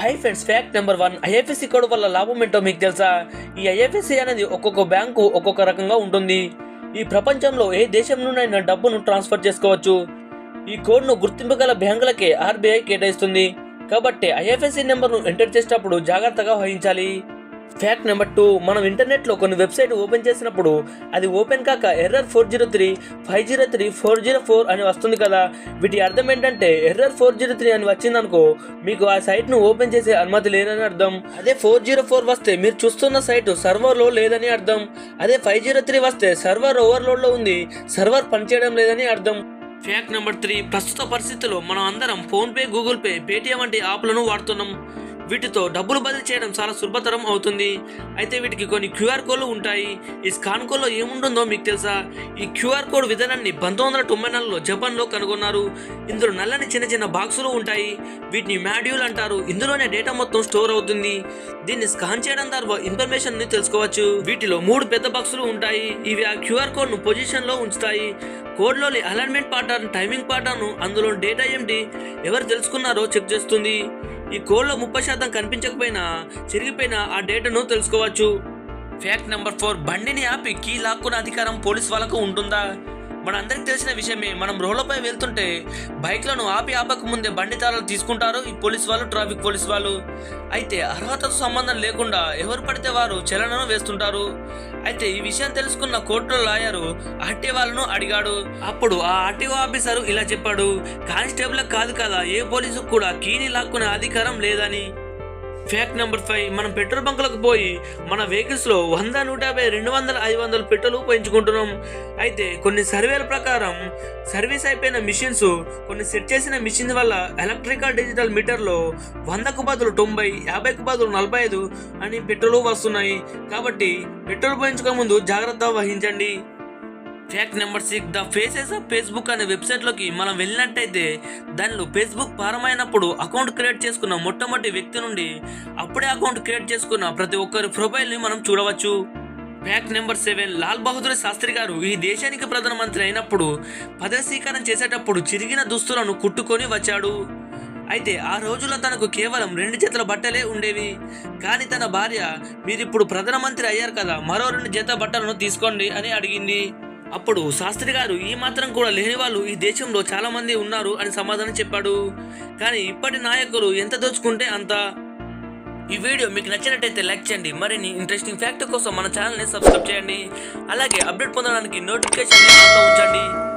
Hi friends fact number one IFSC code వల్ల లాభం ఏంటో మీకు తెలుసా? ఈ ఐఎఫ్ఎస్సి అనేది ఒక్కొక్క బ్యాంకు ఒక్కొక్క రకంగా ఉంటుంది. ఈ ప్రపంచంలో ఏ దేశం నుండైనా డబ్బును ట్రాన్స్ఫర్ చేసుకోవచ్చు. ఈ కోడ్ను గుర్తింపుగల బ్యాంకులకే ఆర్బీఐ కేటాయిస్తుంది. కాబట్టి ఐఎఫ్ఎస్సి నెంబర్ను ఎంటర్ చేసేటప్పుడు జాగ్రత్తగా వహించాలి. ఫ్యాక్ట్ నెంబర్ టూ మనం ఇంటర్నెట్లో కొన్ని వెబ్సైట్ ఓపెన్ చేసినప్పుడు అది ఓపెన్ కాక error four zero three five zero three four zero four అని వస్తుంది కదా. వీటి అర్థం ఏంటంటే ఎర్రర్ ఫోర్ జీరో త్రీ అని వచ్చిందనుకో మీకు ఆ సైట్ను ఓపెన్ చేసే అనుమతి లేదని అర్థం. అదే ఫోర్ జీరో ఫోర్ వస్తే మీరు చూస్తున్న సైట్ సర్వర్లో లేదని అర్థం. అదే ఫైవ్ జీరో త్రీ వస్తే సర్వర్ ఓవర్లోడ్లో ఉంది సర్వర్ పనిచేయడం లేదని అర్థం. ఫ్యాక్ట్ నెంబర్ త్రీ ప్రస్తుత పరిస్థితుల్లో మనం అందరం ఫోన్పే గూగుల్ పే పేటిఎం వంటి యాప్లను వాడుతున్నాం. వీటితో డబ్బులు బదిలీ చేయడం చాలా సులభతరం అవుతుంది. అయితే వీటికి కొన్ని క్యూఆర్ కోడ్లు ఉంటాయి. ఈ స్కాన్ కోడ్లో ఏముంటుందో మీకు తెలుసా? ఈ క్యూఆర్ కోడ్ విధానాన్ని పంతొమ్మిది వందల తొంభై నాలుగులో జపాన్లో కనుగొన్నారు. ఇందులో నల్లని చిన్న చిన్న బాక్సులు ఉంటాయి. వీటిని మాడ్యూల్ అంటారు. ఇందులోనే డేటా మొత్తం స్టోర్ అవుతుంది. దీన్ని స్కాన్ చేయడం ద్వారా ఇన్ఫర్మేషన్ తెలుసుకోవచ్చు. వీటిలో మూడు పెద్ద బాక్సులు ఉంటాయి. ఇవి ఆ క్యూఆర్ కోడ్ను పొజిషన్లో ఉంచుతాయి. కోడ్లోని అలైన్మెంట్ పాటర్న్ టైమింగ్ పాటర్న్ అందులో డేటా ఏమిటి ఎవరు తెలుసుకున్నారో చెక్ చేస్తుంది. ఈ కోడ్లో ముప్పై శాతం కనిపించకపోయినా చిరిగిపోయినా ఆ డేటాను తెలుసుకోవచ్చు. ఫ్యాక్ట్ నెంబర్ ఫోర్ బండిని ఆపి కీ లాక్కున్న అధికారం పోలీస్ వాళ్ళకు ఉంటుందా? మనందరికి తెలిసిన విషయమే మనం రోడ్లపై వెళ్తుంటే బైక్లను ఆపి ఆపక ముందే బండి తాళాలు తీసుకుంటారు ఈ పోలీస్ వాళ్ళు ట్రాఫిక్ పోలీస్ వాళ్ళు. అయితే అర్హతతో సంబంధం లేకుండా ఎవరు పడితే వారు చలనను వేస్తుంటారు. అయితే ఈ విషయం తెలుసుకున్న కోర్టులో లాయరు ఆర్టీ వాళ్ళను అడిగాడు. అప్పుడు ఆ ఆర్టీఓ ఆఫీసరు ఇలా చెప్పాడు కానిస్టేబుల్ కాదు కదా ఏ పోలీసుకు కూడా కీని లాక్కునే అధికారం లేదని. ఫ్యాక్ట్ నెంబర్ ఫైవ్ మనం పెట్రోల్ బంకులకు పోయి మన వెహికల్స్లో వంద నూట యాభై రెండు వందల ఐదు వందల పెట్రోల్ ఉపయోగించుకుంటున్నాం. అయితే కొన్ని సర్వేల ప్రకారం సర్వీస్ అయిపోయిన మిషన్స్ కొన్ని సెట్ చేసిన మిషన్స్ వల్ల ఎలక్ట్రికల్ డిజిటల్ మీటర్లో వందకు బదులు తొంభై యాభైకు బదులు నలభై ఐదు అని పెట్రోల్ వస్తున్నాయి. కాబట్టి పెట్రోల్ పోయించుకోక ముందు జాగ్రత్త వహించండి. Fact number six the faces of Facebook అనే వెబ్సైట్లోకి మనం వెళ్ళినట్టయితే దానిలో ఫేస్బుక్ ప్రారంభమైనప్పుడు అకౌంట్ క్రియేట్ చేసుకున్న మొట్టమొదటి వ్యక్తి నుండి అప్పుడే అకౌంట్ క్రియేట్ చేసుకున్న ప్రతి ఒక్కరి ప్రొఫైల్ని మనం చూడవచ్చు. Fact number seven Lal Bahadur Shastri గారు ఈ దేశానికి ప్రధానమంత్రి అయినప్పుడు పదవి చేసేటప్పుడు చిరిగిన దుస్తులను కుట్టుకొని వచ్చాడు. అయితే ఆ రోజుల్లో తనకు కేవలం రెండు జతల బట్టలే ఉండేవి. కానీ తన భార్య మీరిప్పుడు ప్రధానమంత్రి అయ్యారు కదా మరో రెండు జత బట్టలను తీసుకోండి అని అడిగింది. అప్పుడు శాస్త్రి గారు ఈ మాత్రం కూడా లేని వాళ్ళు ఈ దేశంలో చాలా మంది ఉన్నారు అని సమాధానం చెప్పాడు. కానీ ఇప్పటి నాయకులు ఎంత దోచుకుంటే అంత. ఈ వీడియో మీకు నచ్చినట్టయితే లైక్ చేయండి. మరిన్ని ఇంట్రెస్టింగ్ ఫ్యాక్ట్ కోసం మన ఛానల్ని సబ్స్క్రైబ్ చేయండి. అలాగే అప్డేట్ పొందడానికి నోటిఫికేషన్ ఉంచండి.